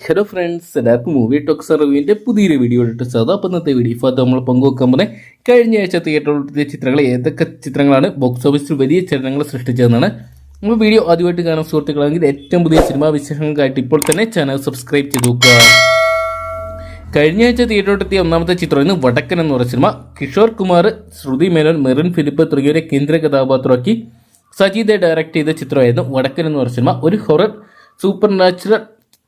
Hello friends എല്ലാവർക്കും movie talks റിവ്യൂവിന്റെ പുതിയൊരു വീഡിയോ ഇട്ട് സാധാ അപ്പം ഇന്നത്തെ വീഡിയോ ഇപ്പോൾ നമ്മൾ പങ്കുവെക്കാൻ പോകുന്നത് കഴിഞ്ഞ ആഴ്ച തിയേറ്ററിലെത്തിയ ചിത്രങ്ങൾ ഏതൊക്കെ ചിത്രങ്ങളാണ് ബോക്സ് ഓഫീസിൽ വലിയ ചലനങ്ങൾ സൃഷ്ടിച്ചതെന്നാണ്. നമ്മൾ വീഡിയോ ആദ്യമായിട്ട് കാണാൻ സുഹൃത്തുക്കളാണെങ്കിൽ ഏറ്റവും പുതിയ സിനിമാ വിശേഷങ്ങൾക്കായിട്ട് ഇപ്പോൾ തന്നെ ചാനൽ സബ്സ്ക്രൈബ് ചെയ്ത് നോക്കുക. കഴിഞ്ഞ ആഴ്ച തിയേറ്ററിലെത്തിയ ഒന്നാമത്തെ ചിത്രമായിരുന്നു വടക്കൻ എന്ന് പറഞ്ഞ സിനിമ കിഷോർ കുമാർ ശ്രുതി മേനോൻ മെറിൻ ഫിലിപ്പ് തുടങ്ങിയവരെ കേന്ദ്ര കഥാപാത്രമാക്കി സജീദ് ഡയറക്ട് ചെയ്ത ചിത്രമായിരുന്നു വടക്കൻ എന്ന് പറഞ്ഞ സിനിമ ഒരു ഹൊറർ സൂപ്പർ നാച്ചുറൽ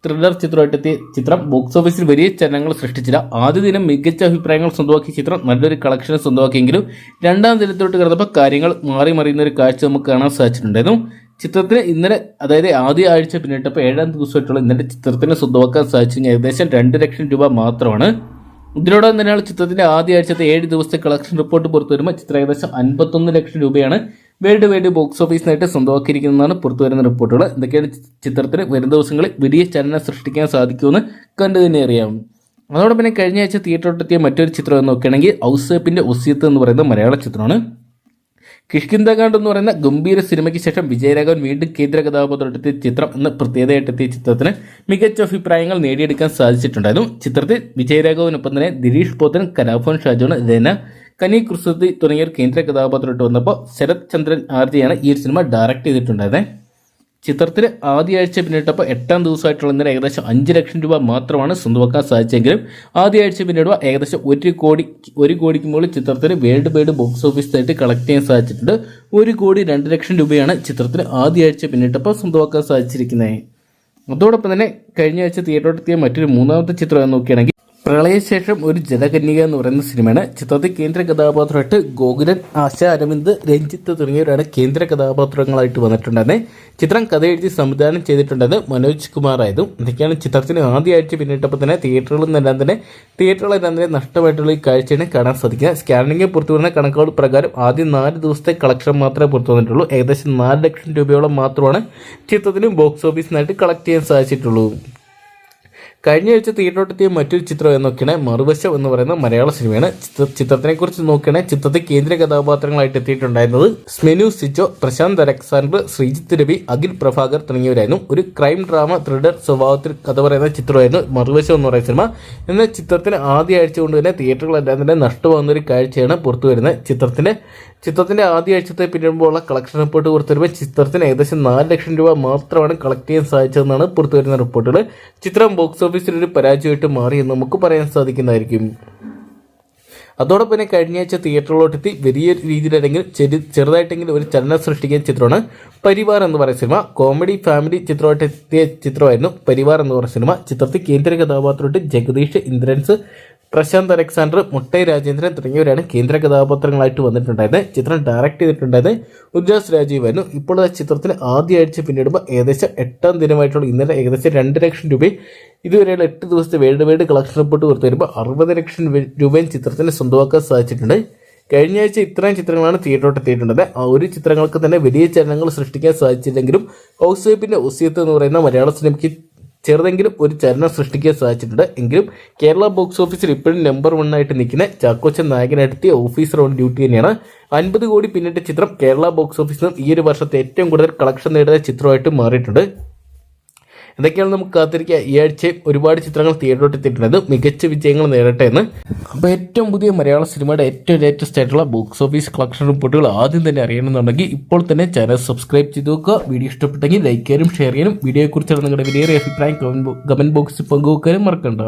ത്രില്ലർ ചിത്രമായിട്ടെത്തിയ ചിത്രം ബോക്സ് ഓഫീസിൽ വലിയ ചലനങ്ങൾ സൃഷ്ടിച്ചില്ല. ആദ്യ ദിനം മികച്ച അഭിപ്രായങ്ങൾ സ്വന്തമാക്കിയ ചിത്രം നല്ലൊരു കളക്ഷൻ സ്വന്തമാക്കിയെങ്കിലും രണ്ടാം ദിനത്തോട്ട് കിടന്നപ്പോൾ കാര്യങ്ങൾ മാറി മറിയുന്ന ഒരു കാഴ്ച നമുക്ക് കാണാൻ സാധിച്ചിട്ടുണ്ടായിരുന്നു. ചിത്രത്തിന് ഇന്നലെ അതായത് ആദ്യ ആഴ്ച പിന്നിട്ടപ്പോൾ ഏഴാം ദിവസമായിട്ടുള്ള ഇന്നലെ ചിത്രത്തിന് സ്വന്തമാക്കാൻ സാധിച്ചു. ഏകദേശം രണ്ട് ലക്ഷം രൂപ മാത്രമാണ്. ഇതിനോടൊപ്പം തന്നെയാണ് ചിത്രത്തിന്റെ ആദ്യ ആഴ്ചത്തെ ഏഴ് ദിവസത്തെ കളക്ഷൻ റിപ്പോർട്ട് പുറത്തു വരുമ്പോൾ ചിത്രം ഏകദേശം അൻപത്തൊന്ന് ലക്ഷം രൂപയാണ് വേൾഡ് വൈഡ് ബോക്സ് ഓഫീസിനായിട്ട് സ്വന്തമാക്കിയിരിക്കുന്നതാണ് പുറത്തു വരുന്ന റിപ്പോർട്ടുകൾ എന്തൊക്കെയാണ് ചി- ചിത്രത്തിന് വരും ദിവസങ്ങളിൽ വലിയ ചലനം സൃഷ്ടിക്കാൻ സാധിക്കുമെന്ന് കണ്ടു തന്നെ അറിയാം. അതോടൊപ്പം തന്നെ കഴിഞ്ഞ ആഴ്ച തിയേറ്ററിലെത്തിയ മറ്റൊരു ചിത്രം എന്ന് നോക്കുകയാണെങ്കിൽ ഔസേപ്പിന്റെ ഒസിയത്ത് എന്ന് പറയുന്ന മലയാള ചിത്രമാണ്. കിഷ്കിന്ദകാണ്ട് എന്ന് പറയുന്ന ഗംഭീര സിനിമയ്ക്ക് ശേഷം വിജയരാഘവൻ വീണ്ടും കേന്ദ്ര കഥാപാത്രമെത്തിയ ചിത്രം എന്ന പ്രത്യേകതയായിട്ടെത്തിയ ചിത്രത്തിന് മികച്ച അഭിപ്രായങ്ങൾ നേടിയെടുക്കാൻ സാധിച്ചിട്ടുണ്ടായിരുന്നു. ചിത്രത്തിൽ വിജയരാഘവനൊപ്പം തന്നെ ദിലീഷ് പോത്തൻ കലാഭവൻ ഷാജോൺ രന കനി കുസൃതി തുടങ്ങിയ ഒരു കേന്ദ്ര കഥാപാത്രമായിട്ട് വന്നപ്പോൾ ശരത് ചന്ദ്രൻ ആർജിയാണ് ഈ ഒരു സിനിമ ഡയറക്റ്റ് ചെയ്തിട്ടുണ്ടായിരുന്നത് ചിത്രത്തിൽ ആദ്യ ആഴ്ച പിന്നിട്ടപ്പോൾ എട്ടാം ദിവസമായിട്ടുള്ള ഏകദേശം അഞ്ച് ലക്ഷം രൂപ മാത്രമാണ് സ്വന്തമാക്കാൻ സാധിച്ചെങ്കിലും ആദ്യ ആഴ്ച പിന്നിടുക ഏകദേശം ഒരു കോടി ഒരു കോടിക്ക് മുകളിൽ ചിത്രത്തിന് വേൾഡ് വൈഡ് ബോക്സ് ഓഫീസായിട്ട് കളക്ട് ചെയ്യാൻ സാധിച്ചിട്ടുണ്ട്. ഒരു കോടി രണ്ട് ലക്ഷം രൂപയാണ് ചിത്രത്തിന് ആദ്യ ആഴ്ച പിന്നിട്ടപ്പോൾ സ്വന്തമാക്കാൻ സാധിച്ചിരിക്കുന്നത് അതോടൊപ്പം തന്നെ കഴിഞ്ഞ ആഴ്ച തിയേറ്ററിലെത്തിയ മറ്റൊരു മൂന്നാമത്തെ ചിത്രം നോക്കുകയാണെങ്കിൽ പ്രളയശേഷം ഒരു ജലകന്യക എന്ന് പറയുന്ന സിനിമയാണ്. ചിത്രത്തിൽ കേന്ദ്ര കഥാപാത്രമായിട്ട് ഗോകുലൻ ആശ അരവിന്ദ് രഞ്ജിത്ത് തുടങ്ങിയവരാണ് കേന്ദ്ര കഥാപാത്രങ്ങളായിട്ട് വന്നിട്ടുണ്ടായിരുന്നത് ചിത്രം കഥ എഴുതി സംവിധാനം ചെയ്തിട്ടുണ്ടത് മനോജ് കുമാർ ആയതും ഇതൊക്കെയാണ് ചിത്രത്തിന് ആദ്യ ആഴ്ച പിന്നിട്ടപ്പോൾ തന്നെ തിയേറ്ററുകളിൽ നിന്നെല്ലാം തന്നെ തിയേറ്ററുകളെല്ലാം തന്നെ നഷ്ടമായിട്ടുള്ള ഈ കാഴ്ചയാണ് കാണാൻ സാധിക്കുക സ്കാനിംഗ് പുറത്തു വരുന്ന കണക്കുകൾ പ്രകാരം ആദ്യം നാല് ദിവസത്തെ കളക്ഷൻ മാത്രമേ പുറത്തു വന്നിട്ടുള്ളൂ. ഏകദേശം നാല് ലക്ഷം രൂപയോളം മാത്രമാണ് ചിത്രത്തിന് ബോക്സ് ഓഫീസിനായിട്ട് കളക്ട് ചെയ്യാൻ സാധിച്ചിട്ടുള്ളൂ. കഴിഞ്ഞ ആഴ്ച തിയേറ്ററിലെത്തിയ മറ്റൊരു ചിത്രം എന്നൊക്കെയാണ് മറുവശം എന്ന് പറയുന്ന മലയാള സിനിമയാണ്. ചിത്ര ചിത്രത്തിനെ കുറിച്ച് നോക്കുകയാണെങ്കിൽ ചിത്രത്തിൽ കേന്ദ്ര കഥാപാത്രങ്ങളായിട്ട് എത്തിയിട്ടുണ്ടായിരുന്നത് സ്മെനു സിജോ പ്രശാന്ത് അലക്സാണ്ടർ ശ്രീജിത്ത് രവി അഖിൽ പ്രഭാകർ തുടങ്ങിയവരായിരുന്നു. ഒരു ക്രൈം ഡ്രാമ ത്രിഡർ സ്വഭാവത്തിൽ കഥ പറയുന്ന ചിത്രമായിരുന്നു മറുവശം എന്ന് പറയുന്ന സിനിമ. എന്നാൽ ചിത്രത്തിന് ആദ്യ ആഴ്ച കൊണ്ട് തന്നെ തിയേറ്ററുകളെല്ലാം തന്നെ നഷ്ടമാകുന്ന ഒരു കാഴ്ചയാണ് പുറത്തു വരുന്നത്. ചിത്രത്തിന്റെ ചിത്രത്തിന്റെ ആദ്യ ആഴ്ചത്തെ പിന്നിടുമ്പോഴുള്ള കളക്ഷൻ റിപ്പോർട്ട് പുറത്തു വരുമ്പോൾ ചിത്രത്തിന് ഏകദേശം നാല് ലക്ഷം രൂപ മാത്രമാണ് കളക്ട് ചെയ്യാൻ സാധിച്ചതെന്നാണ് പുറത്തു വരുന്ന റിപ്പോർട്ടുകൾ ചിത്രം ബോക്സ് ഓഫീസിൽ ഒരു പരാജയമായിട്ട് മാറി എന്ന് നമുക്ക് പറയാൻ സാധിക്കുന്നതായിരിക്കും. അതോടൊപ്പം തന്നെ കഴിഞ്ഞ ആഴ്ച തിയേറ്ററിലോട്ടെത്തി വലിയ രീതിയിലല്ലെങ്കിൽ ചെറു ചെറുതായിട്ടെങ്കിലും ഒരു ചലനം സൃഷ്ടിക്കുന്ന ചിത്രമാണ് പരിവാർ എന്ന് പറയുന്ന സിനിമ. കോമഡി ഫാമിലി ചിത്രമായിട്ട് എത്തിയ ചിത്രമായിരുന്നു പരിവാർ എന്ന് പറയുന്ന സിനിമ. ചിത്രത്തിൽ കേന്ദ്ര കഥാപാത്രമായിട്ട് ജഗദീഷ് ഇന്ദ്രൻസ് പ്രശാന്ത് അലക്സാണ്ടർ മുട്ടൈ രാജേന്ദ്രൻ തുടങ്ങിയവരാണ് കേന്ദ്ര കഥാപാത്രങ്ങളായിട്ട് വന്നിട്ടുണ്ടായിരുന്നത് ചിത്രം ഡയറക്റ്റ് ചെയ്തിട്ടുണ്ടായത് ഉജ്ജാസ് രാജീവായിരുന്നു. ഇപ്പോൾ ആ ചിത്രത്തിൽ ആദ്യ ആഴ്ച പിന്നിടുമ്പോൾ ഏകദേശം എട്ടാം ദിനമായിട്ടുള്ള ഇന്നലെ ഏകദേശം രണ്ട് ലക്ഷം രൂപയും ഇതുവരെയുള്ള എട്ട് ദിവസത്തെ വേൾഡ് വൈഡ് കളക്ഷൻ റിപ്പോർട്ട് പുറത്തു വരുമ്പോൾ അറുപത് ലക്ഷം രൂപയും ചിത്രത്തിന് സ്വന്തമാക്കാൻ സാധിച്ചിട്ടുണ്ട്. കഴിഞ്ഞ ആഴ്ച ഇത്രയും ചിത്രങ്ങളാണ് തിയേറ്ററോട്ട് എത്തിയിട്ടുള്ളത് ആ ഒരു ചിത്രങ്ങൾക്ക് തന്നെ വലിയ ചലനങ്ങൾ സൃഷ്ടിക്കാൻ സാധിച്ചില്ലെങ്കിലും ഹൗസ് വൈപ്പിന്റെ ഒസിയത്ത് എന്ന് പറയുന്ന മലയാള സിനിമയ്ക്ക് ചെറുതെങ്കിലും ഒരു ചലനം സൃഷ്ടിക്കാൻ സാധിച്ചിട്ടുണ്ട്. എങ്കിലും കേരള ബോക്സ് ഓഫീസിൽ ഇപ്പോഴും നമ്പർ വൺ ആയിട്ട് നിൽക്കുന്ന ചാക്കോച്ചൻ നായകനെടുത്തിയ ഓഫീസർ ഓൺ ഡ്യൂട്ടി തന്നെയാണ്. അൻപത് കോടി പിന്നിട്ട ചിത്രം കേരള ബോക്സ് ഓഫീസിൽ നിന്നും ഈ ഒരു വർഷത്തെ ഏറ്റവും കൂടുതൽ കളക്ഷൻ നേടുന്ന ചിത്രമായിട്ട് മാറിയിട്ടുണ്ട്. എന്തൊക്കെയാണ് നമുക്ക് കാത്തിരിക്കുക. ഈ ആഴ്ച ഒരുപാട് ചിത്രങ്ങൾ തിയേറ്ററിൽ എത്തിയിട്ടുണ്ട്. മികച്ച വിജയങ്ങൾ നേടട്ടെ എന്ന്. അപ്പോൾ ഏറ്റവും പുതിയ മലയാള സിനിമയുടെ ഏറ്റവും ലേറ്റസ്റ്റ് ആയിട്ടുള്ള ബോക്സ് ഓഫീസ് കളക്ഷൻ റിപ്പോർട്ടുകൾ ആദ്യം തന്നെ അറിയണമെന്നുണ്ടെങ്കിൽ ഇപ്പോൾ തന്നെ ചാനൽ സബ്സ്ക്രൈബ് ചെയ്ത് നോക്കുക വീഡിയോ ഇഷ്ടപ്പെട്ടെങ്കിൽ ലൈക്ക് ചെയ്യാനും ഷെയർ ചെയ്യാനും. വീഡിയോയെക്കുറിച്ചുള്ള നിങ്ങളുടെ വലിയ അഭിപ്രായം കമന്റ് ബോക്സിൽ പങ്കുവെക്കാനും മറക്കണ്ട.